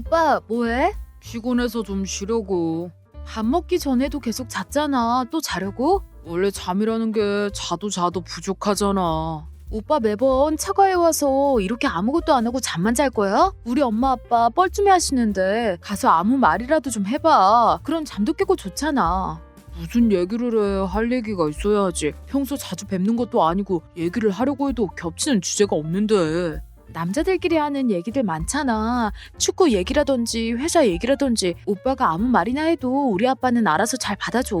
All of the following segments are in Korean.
오빠 뭐해? 피곤해서 좀 쉬려고. 밥 먹기 전에도 계속 잤잖아. 또 자려고? 원래 잠이라는 게 자도 자도 부족하잖아. 오빠 매번 처가에 와서 이렇게 아무것도 안 하고 잠만 잘 거야? 우리 엄마 아빠 뻘쭘해 하시는데 가서 아무 말이라도 좀 해봐. 그럼 잠도 깨고 좋잖아. 무슨 얘기를 해? 할 얘기가 있어야지. 평소 자주 뵙는 것도 아니고 얘기를 하려고 해도 겹치는 주제가 없는데. 남자들끼리 하는 얘기들 많잖아. 축구 얘기라든지 회사 얘기라든지 오빠가 아무 말이나 해도 우리 아빠는 알아서 잘 받아줘.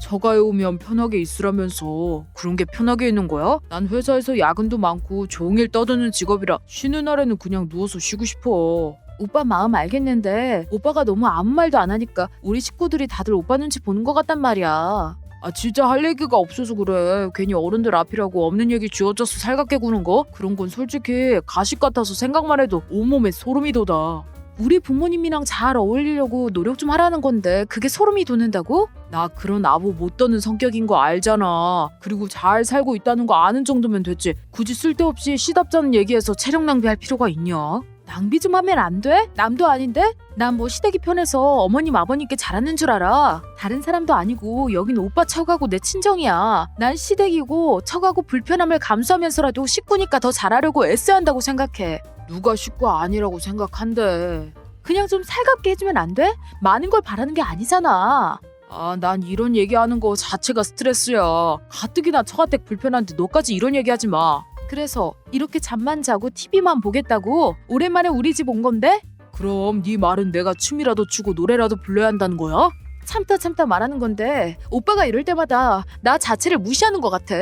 처가에 오면 편하게 있으라면서 그런 게 편하게 있는 거야? 난 회사에서 야근도 많고 종일 떠드는 직업이라 쉬는 날에는 그냥 누워서 쉬고 싶어. 오빠 마음 알겠는데 오빠가 너무 아무 말도 안 하니까 우리 식구들이 다들 오빠 눈치 보는 것 같단 말이야. 아 진짜 할 얘기가 없어서 그래. 괜히 어른들 앞이라고 없는 얘기 쥐어짜서 살갑게 구는 거? 그런 건 솔직히 가식 같아서 생각만 해도 온몸에 소름이 돋아. 우리 부모님이랑 잘 어울리려고 노력 좀 하라는 건데 그게 소름이 돋는다고? 나 그런 아부 못 떠는 성격인 거 알잖아. 그리고 잘 살고 있다는 거 아는 정도면 됐지. 굳이 쓸데없이 시답잖은 얘기해서 체력 낭비할 필요가 있냐? 낭비 좀 하면 안 돼? 남도 아닌데? 난 뭐 시댁이 편해서 어머님 아버님께 잘하는 줄 알아. 다른 사람도 아니고 여긴 오빠 처가고 내 친정이야. 난 시댁이고 처가고 불편함을 감수하면서라도 식구니까 더 잘하려고 애써야 한다고 생각해. 누가 식구 아니라고 생각한대. 그냥 좀 살갑게 해주면 안 돼? 많은 걸 바라는 게 아니잖아. 아, 난 이런 얘기하는 거 자체가 스트레스야. 가뜩이나 처가댁 불편한데 너까지 이런 얘기하지 마. 그래서 이렇게 잠만 자고 TV만 보겠다고? 오랜만에 우리 집 온 건데? 그럼 네 말은 내가 춤이라도 추고 노래라도 불러야 한다는 거야? 참다 참다 말하는 건데 오빠가 이럴 때마다 나 자체를 무시하는 것 같아.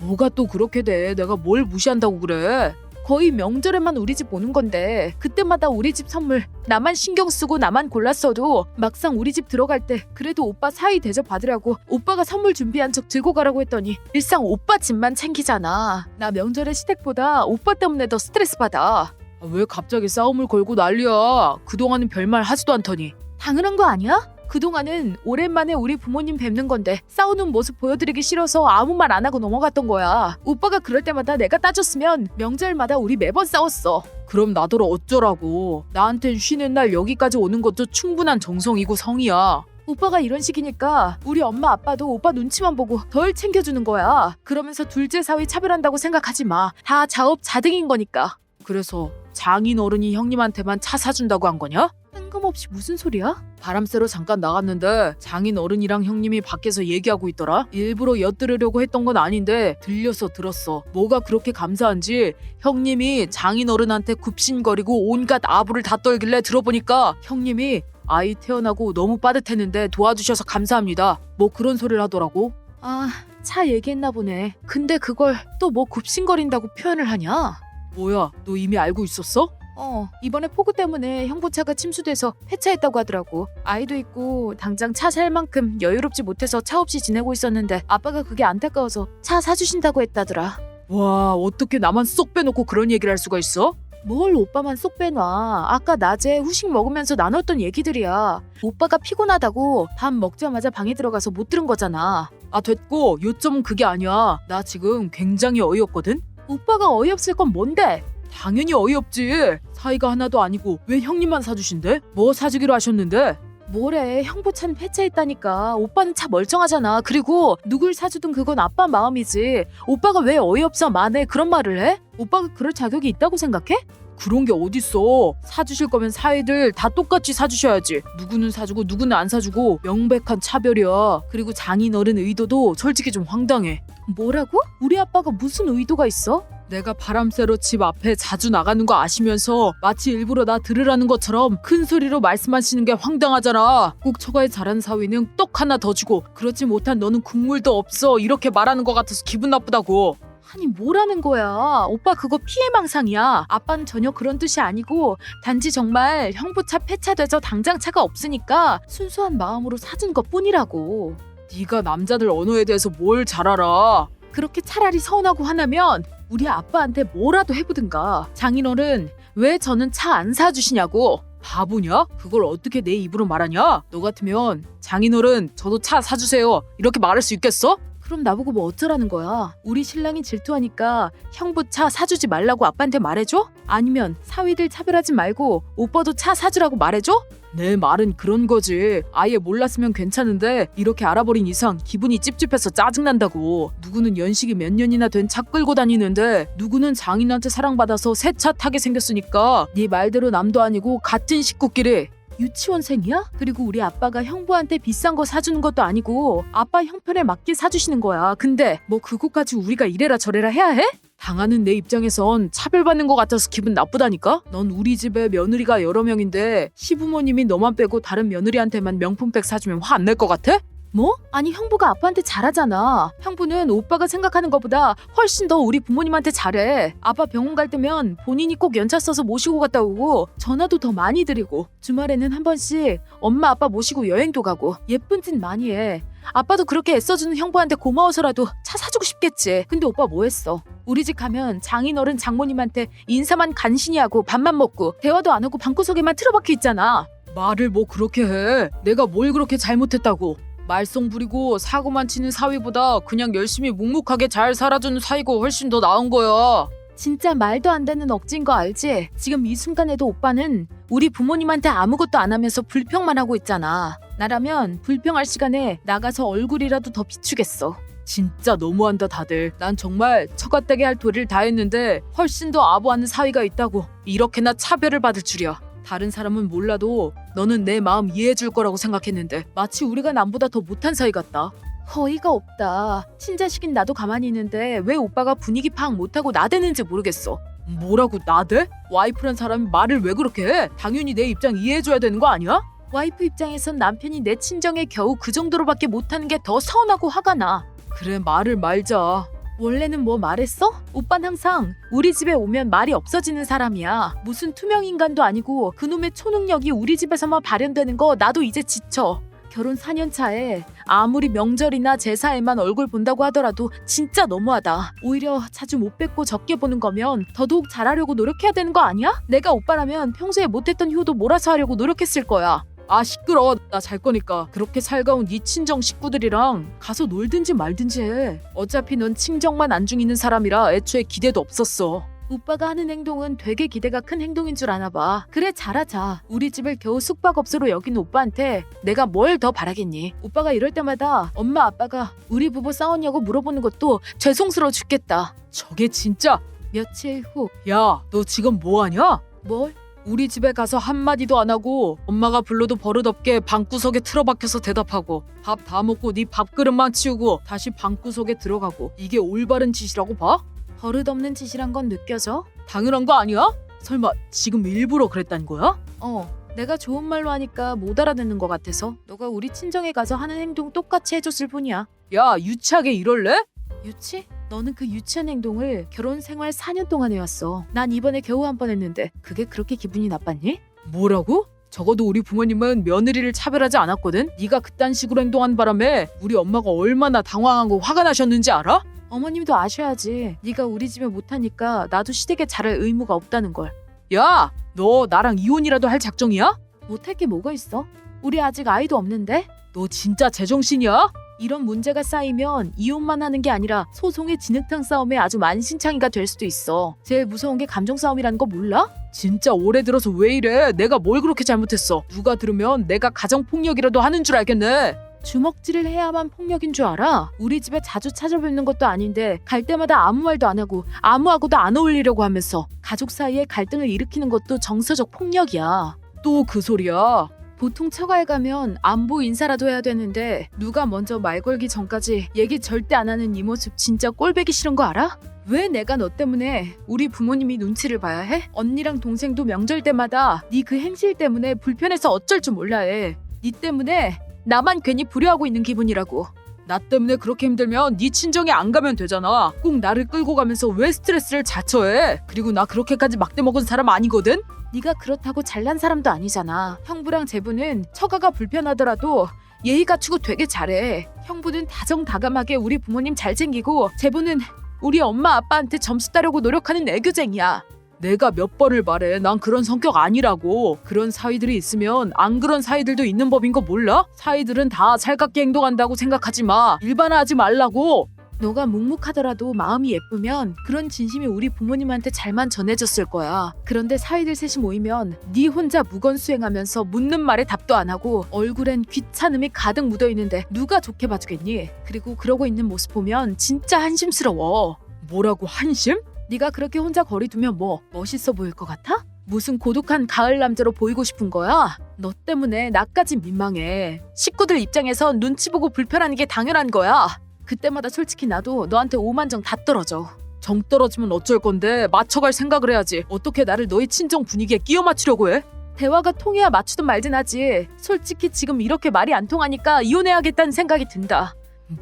뭐가 또 그렇게 돼? 내가 뭘 무시한다고 그래? 거의 명절에만 우리 집 오는 건데 그때마다 우리 집 선물 나만 신경 쓰고 나만 골랐어도 막상 우리 집 들어갈 때 그래도 오빠 사이 대접 받으라고 오빠가 선물 준비한 척 들고 가라고 했더니 일상 오빠 집만 챙기잖아. 나 명절에 시댁보다 오빠 때문에 더 스트레스 받아. 아, 왜 갑자기 싸움을 걸고 난리야? 그동안은 별말 하지도 않더니. 당연한 거 아니야? 그동안은 오랜만에 우리 부모님 뵙는 건데 싸우는 모습 보여드리기 싫어서 아무 말 안 하고 넘어갔던 거야. 오빠가 그럴 때마다 내가 따졌으면 명절마다 우리 매번 싸웠어. 그럼 나더러 어쩌라고. 나한텐 쉬는 날 여기까지 오는 것도 충분한 정성이고 성이야. 오빠가 이런 식이니까 우리 엄마 아빠도 오빠 눈치만 보고 덜 챙겨주는 거야. 그러면서 둘째 사위 차별한다고 생각하지 마. 다 자업자득인 거니까. 그래서 장인 어른이 형님한테만 차 사준다고 한 거냐? 뜬금없이 무슨 소리야? 바람 쐬러 잠깐 나갔는데 장인 어른이랑 형님이 밖에서 얘기하고 있더라. 일부러 엿들으려고 했던 건 아닌데 들려서 들었어. 뭐가 그렇게 감사한지 형님이 장인 어른한테 굽신거리고 온갖 아부를 다 떨길래 들어보니까 형님이 아이 태어나고 너무 빠듯했는데 도와주셔서 감사합니다. 뭐 그런 소리를 하더라고. 아, 차 얘기했나 보네. 근데 그걸 또 뭐 굽신거린다고 표현을 하냐? 뭐야, 너 이미 알고 있었어? 어, 이번에 폭우 때문에 형부차가 침수돼서 폐차했다고 하더라고. 아이도 있고 당장 차 살 만큼 여유롭지 못해서 차 없이 지내고 있었는데 아빠가 그게 안타까워서 차 사주신다고 했다더라. 와, 어떻게 나만 쏙 빼놓고 그런 얘기를 할 수가 있어? 뭘 오빠만 쏙 빼놔. 아까 낮에 후식 먹으면서 나눴던 얘기들이야. 오빠가 피곤하다고 밥 먹자마자 방에 들어가서 못 들은 거잖아. 아, 됐고 요점은 그게 아니야. 나 지금 굉장히 어이없거든. 오빠가 어이없을 건 뭔데? 당연히 어이없지. 사이가 하나도 아니고 왜 형님만 사주신대? 뭐 사주기로 하셨는데? 뭐래 형부차는 폐차했다니까 오빠는 차 멀쩡하잖아 그리고 누굴 사주든 그건 아빠 마음이지 오빠가 왜 어이없어 만에 그런 말을 해? 오빠가 그럴 자격이 있다고 생각해? 그런 게 어딨어. 사주실 거면 사이들 다 똑같이 사주셔야지. 누구는 사주고 누구는 안 사주고 명백한 차별이야. 그리고 장인 어른 의도도 솔직히 좀 황당해. 뭐라고? 우리 아빠가 무슨 의도가 있어? 내가 바람 쐬러 집 앞에 자주 나가는 거 아시면서 마치 일부러 나 들으라는 것처럼 큰 소리로 말씀하시는 게 황당하잖아. 꼭 처가에 잘하는 사위는 떡 하나 더 주고 그렇지 못한 너는 국물도 없어 이렇게 말하는 것 같아서 기분 나쁘다고. 아니 뭐라는 거야 오빠 그거 피해망상이야 아빠는 전혀 그런 뜻이 아니고 단지 정말 형부차 폐차돼서 당장 차가 없으니까 순수한 마음으로 사준 것 뿐이라고 네가 남자들 언어에 대해서 뭘 잘 알아? 그렇게 차라리 서운하고 화나면 우리 아빠한테 뭐라도 해보든가. 장인어른, 왜 저는 차 안 사주시냐고. 바보냐? 그걸 어떻게 내 입으로 말하냐? 너 같으면 장인어른 저도 차 사주세요 이렇게 말할 수 있겠어? 그럼 나보고 뭐 어쩌라는 거야? 우리 신랑이 질투하니까 형부 차 사주지 말라고 아빠한테 말해줘? 아니면 사위들 차별하지 말고 오빠도 차 사주라고 말해줘? 내 말은 그런 거지. 아예 몰랐으면 괜찮은데 이렇게 알아버린 이상 기분이 찝찝해서 짜증난다고. 누구는 연식이 몇 년이나 된 차 끌고 다니는데 누구는 장인한테 사랑받아서 새 차 타게 생겼으니까 네 말대로 남도 아니고 같은 식구끼리 유치원생이야? 그리고 우리 아빠가 형부한테 비싼 거 사주는 것도 아니고 아빠 형편에 맞게 사주시는 거야. 근데 뭐 그거까지 우리가 이래라 저래라 해야 해? 당하는 내 입장에선 차별받는 것 같아서 기분 나쁘다니까? 넌 우리 집에 며느리가 여러 명인데 시부모님이 너만 빼고 다른 며느리한테만 명품백 사주면 화 안 낼 것 같아? 뭐? 아니 형부가 아빠한테 잘하잖아. 형부는 오빠가 생각하는 것보다 훨씬 더 우리 부모님한테 잘해. 아빠 병원 갈 때면 본인이 꼭 연차 써서 모시고 갔다 오고 전화도 더 많이 드리고 주말에는 한 번씩 엄마 아빠 모시고 여행도 가고 예쁜 짓 많이 해. 아빠도 그렇게 애써주는 형부한테 고마워서라도 차 사주고 싶겠지. 근데 오빠 뭐 했어? 우리 집 가면 장인어른 장모님한테 인사만 간신히 하고 밥만 먹고 대화도 안 하고 방구석에만 틀어박혀 있잖아. 말을 뭐 그렇게 해. 내가 뭘 그렇게 잘못했다고. 말썽 부리고 사고만 치는 사위보다 그냥 열심히 묵묵하게 잘 살아주는 사위가 훨씬 더 나은 거야. 진짜 말도 안 되는 억지인 거 알지? 지금 이 순간에도 오빠는 우리 부모님한테 아무것도 안 하면서 불평만 하고 있잖아. 나라면 불평할 시간에 나가서 얼굴이라도 더 비추겠어. 진짜 너무한다 다들. 난 정말 처갓되게 할 도리를 다 했는데 훨씬 더 아부하는 사위가 있다고 이렇게나 차별을 받을 줄이야. 다른 사람은 몰라도 너는 내 마음 이해해 줄 거라고 생각했는데 마치 우리가 남보다 더 못한 사이 같다. 어이가 없다. 친자식인 나도 가만히 있는데 왜 오빠가 분위기 파악 못하고 나대는지 모르겠어. 뭐라고 나대? 와이프란 사람이 말을 왜 그렇게 해? 당연히 내 입장 이해해 줘야 되는 거 아니야? 와이프 입장에선 남편이 내 친정에 겨우 그 정도로밖에 못하는 게 더 서운하고 화가 나. 그래 말을 말자. 원래는 뭐 말했어? 오빤 항상 우리 집에 오면 말이 없어지는 사람이야. 무슨 투명 인간도 아니고 그놈의 초능력이 우리 집에서만 발현되는 거 나도 이제 지쳐. 결혼 4년 차에 아무리 명절이나 제사에만 얼굴 본다고 하더라도 진짜 너무하다. 오히려 자주 못 뵙고 적게 보는 거면 더더욱 잘하려고 노력해야 되는 거 아니야? 내가 오빠라면 평소에 못했던 효도 몰아서 하려고 노력했을 거야. 아 시끄러. 나 잘 거니까 그렇게 살가운 네 친정 식구들이랑 가서 놀든지 말든지 해. 어차피 넌 친정만 안중 있는 사람이라 애초에 기대도 없었어. 오빠가 하는 행동은 되게 기대가 큰 행동인 줄 아나 봐. 그래 잘하자. 우리 집을 겨우 숙박업소로 여긴 오빠한테 내가 뭘 더 바라겠니? 오빠가 이럴 때마다 엄마 아빠가 우리 부부 싸웠냐고 물어보는 것도 죄송스러워 죽겠다. 저게 진짜 며칠 후 야 너 지금 뭐 하냐? 뭘? 우리 집에 가서 한마디도 안 하고 엄마가 불러도 버릇없게 방구석에 틀어박혀서 대답하고 밥 다 먹고 네 밥그릇만 치우고 다시 방구석에 들어가고 이게 올바른 짓이라고 봐? 버릇없는 짓이란 건 느껴져? 당연한 거 아니야? 설마 지금 일부러 그랬다는 거야? 어. 내가 좋은 말로 하니까 못 알아듣는 것 같아서 너가 우리 친정에 가서 하는 행동 똑같이 해줬을 뿐이야. 야 유치하게 이럴래? 유치? 너는 그 유치한 행동을 결혼 생활 4년 동안 해왔어. 난 이번에 겨우 한 번 했는데 그게 그렇게 기분이 나빴니? 뭐라고? 적어도 우리 부모님은 며느리를 차별하지 않았거든. 네가 그딴 식으로 행동한 바람에 우리 엄마가 얼마나 당황하고 화가 나셨는지 알아? 어머님도 아셔야지. 네가 우리 집에 못하니까 나도 시댁에 잘할 의무가 없다는 걸. 야, 너 나랑 이혼이라도 할 작정이야? 못할 게 뭐가 있어? 우리 아직 아이도 없는데? 너 진짜 제정신이야? 이런 문제가 쌓이면 이혼만 하는 게 아니라 소송의 진흙탕 싸움에 아주 만신창이가 될 수도 있어. 제일 무서운 게 감정 싸움이라는 거 몰라? 진짜 올해 들어서 왜 이래? 내가 뭘 그렇게 잘못했어? 누가 들으면 내가 가정 폭력이라도 하는 줄 알겠네. 주먹질을 해야만 폭력인 줄 알아? 우리 집에 자주 찾아뵙는 것도 아닌데 갈 때마다 아무 말도 안 하고 아무하고도 안 어울리려고 하면서 가족 사이에 갈등을 일으키는 것도 정서적 폭력이야. 또 그 소리야. 보통 처가에 가면 안부 인사라도 해야 되는데 누가 먼저 말 걸기 전까지 얘기 절대 안 하는 이 모습 진짜 꼴배기 싫은 거 알아? 왜 내가 너 때문에 우리 부모님이 눈치를 봐야 해? 언니랑 동생도 명절 때마다 네 그 행실 때문에 불편해서 어쩔 줄 몰라 해. 네 때문에 나만 괜히 불효하고 있는 기분이라고. 나 때문에 그렇게 힘들면 네 친정에 안 가면 되잖아. 꼭 나를 끌고 가면서 왜 스트레스를 자처해? 그리고 나 그렇게까지 막대 먹은 사람 아니거든? 네가 그렇다고 잘난 사람도 아니잖아. 형부랑 제부는 처가가 불편하더라도 예의 갖추고 되게 잘해. 형부는 다정다감하게 우리 부모님 잘 챙기고 제부는 우리 엄마 아빠한테 점수 따려고 노력하는 애교쟁이야. 내가 몇 번을 말해. 난 그런 성격 아니라고. 그런 사위들이 있으면 안 그런 사위들도 있는 법인 거 몰라? 사위들은 다 살갑게 행동한다고 생각하지 마. 일반화하지 말라고. 너가 묵묵하더라도 마음이 예쁘면 그런 진심이 우리 부모님한테 잘만 전해졌을 거야. 그런데 사이들 셋이 모이면 네 혼자 무건 수행하면서 묻는 말에 답도 안 하고 얼굴엔 귀찮음이 가득 묻어 있는데 누가 좋게 봐주겠니? 그리고 그러고 있는 모습 보면 진짜 한심스러워. 뭐라고 한심? 네가 그렇게 혼자 거리 두면 뭐 멋있어 보일 것 같아? 무슨 고독한 가을 남자로 보이고 싶은 거야? 너 때문에 나까지 민망해. 식구들 입장에서 눈치 보고 불편한 게 당연한 거야. 그때마다 솔직히 나도 너한테 오만정 다 떨어져. 정 떨어지면 어쩔 건데 맞춰갈 생각을 해야지. 어떻게 나를 너희 친정 분위기에 끼워 맞추려고 해? 대화가 통해야 맞추든 말든 하지. 솔직히 지금 이렇게 말이 안 통하니까 이혼해야겠다는 생각이 든다.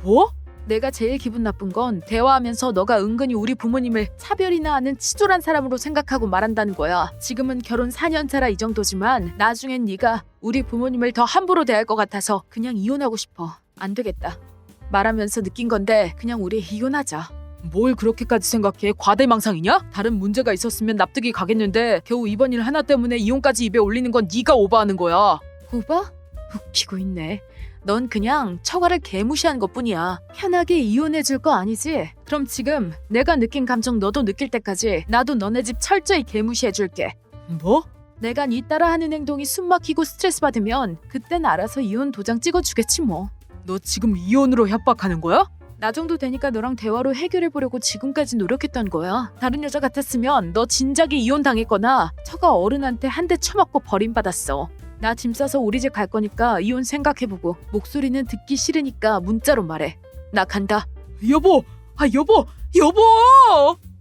뭐? 내가 제일 기분 나쁜 건 대화하면서 너가 은근히 우리 부모님을 차별이나 하는 치졸한 사람으로 생각하고 말한다는 거야. 지금은 결혼 4년 차라 이 정도지만 나중엔 네가 우리 부모님을 더 함부로 대할 것 같아서 그냥 이혼하고 싶어. 안 되겠다. 말하면서 느낀 건데 그냥 우리 이혼하자. 뭘 그렇게까지 생각해? 과대망상이냐? 다른 문제가 있었으면 납득이 가겠는데 겨우 이번 일 하나 때문에 이혼까지 입에 올리는 건 네가 오버하는 거야. 오바? 웃기고 있네. 넌 그냥 처가를 개무시한 것뿐이야. 편하게 이혼해 줄 거 아니지? 그럼 지금 내가 느낀 감정 너도 느낄 때까지 나도 너네 집 철저히 개무시해 줄게. 뭐? 내가 네 따라 하는 행동이 숨막히고 스트레스 받으면 그땐 알아서 이혼 도장 찍어 주겠지 뭐. 너 지금 이혼으로 협박하는 거야? 나 정도 되니까 너랑 대화로 해결해 보려고 지금까지 노력했던 거야. 다른 여자 같았으면 너 진작에 이혼 당했거나 처가 어른한테 한 대 쳐맞고 버림받았어. 나 짐 싸서 우리 집 갈 거니까 이혼 생각해보고 목소리는 듣기 싫으니까 문자로 말해. 나 간다. 여보, 아 여보, 여보!